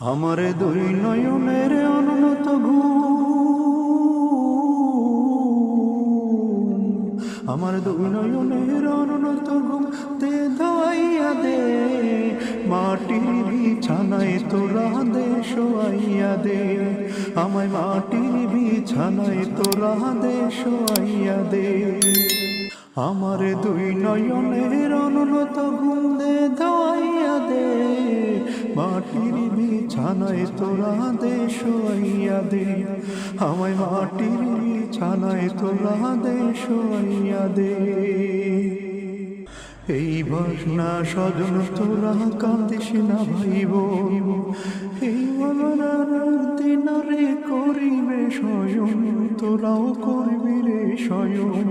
আমার দুই নয়নের অনন্ত ঘুম। আমার দুই নয়নের অনন্ত ঘুম তে ধাইয়া দে। মাটির বিছানায় তোরা দে, শোয়াইয়া দে। আমায় মাটির বিছানায় তোরা দে, শোয়াইয়া দে। আমার দুই নয়নের অনন্ত ঘুম দে ধাইয়া দে। মাটির বিছানায় তোরা দে, শোয়াইয়া দে। আমায় মাটির বিছানায় তোরা দে, শোয়াইয়া দে। এই বাসনা স্বজন তোরা কান্দিস না ভাইব এই আমার দিন রে করিবে স্বয়ং, তোরাও করবি রে স্বয়ং।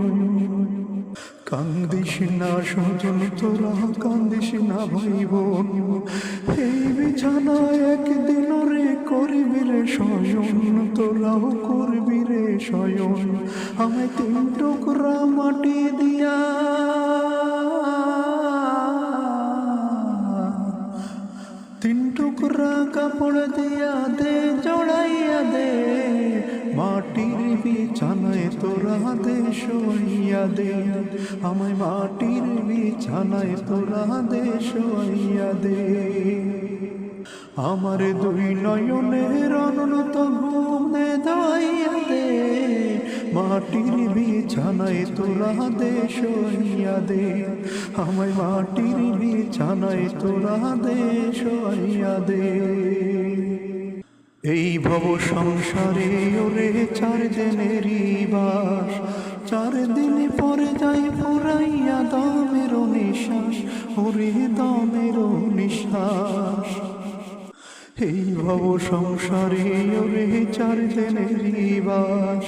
কান্দিস না স্বজন তোরা, কান্দিস না ভাই বোন। এই বিছানা একদিন রে করবি রে স্বয়ং তোরাও করবি রে স্বয়ং আমায় তিন টুকরা মাটি দিয়া। তিন টুকরা কাপড় দিয়া দে, জড়াইয়া দে মাটির বিছানায় তোরা দে শোয়াইয়া দে। আমায় মাটির বিছানায় তোরা দে শোয়াইয়া দে। আমার দুই নয়নের অনন্ত ঘুম দাইয়া দে। মাটির বিছানায় তোরা দে শোয়াইয়া দে। আমায় মাটির বিছানায় তোরা দে শোয়াইয়া দে। এই ভব সংসারে ওরে চার দিনেরই বাস। চার দিন পরে যাই পুরাইয়া দমের নিশ্বাস, ওরে দমের নিশ্বাস। এই ভব সংসারে ওরে চার দিনেরই বাস।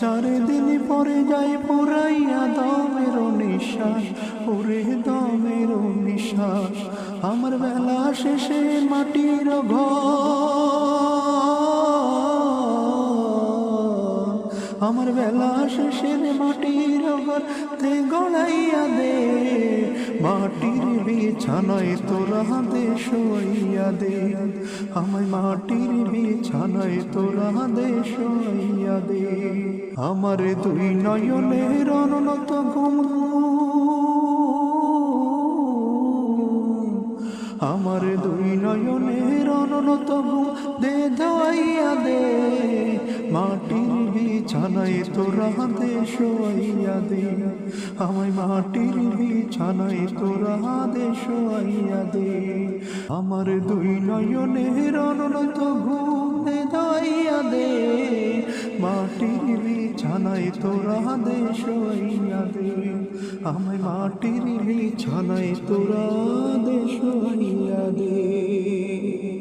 চার দিন পরে যাই পুরাইয়া দমের নিশ্বাস, ওরে দমের নিশ্বাস। আমার বেলা শেষে মাটির ঘর। আমার বেলা শেষের মাটির ঘর তে গড়াইয়া দে। মাটির বিছানায় তোরা দে শোয়াইয়া দে। আমায় মাটির বিছানায় তোরা দে শোয়াইয়া দে। আমার দুই নয়নের অনন্ত ঘুম। আমার দুই নয়নের অনন্ত ঘুম দে ধাইয়া দে। মাটির বিছানায় তোরা দে শোয়াইয়া দে। আমায় মাটির বিছানায় তোরা দে শোয়াইয়া দে। আমার দুই নয়নের অনন্ত ঘুম দে ধাইয়া দে। মাটির বিছানায় তোরা দে শোয়াইয়া দে। আমায় মাটির বিছানায় তোরা দে শোয়াইয়া দে।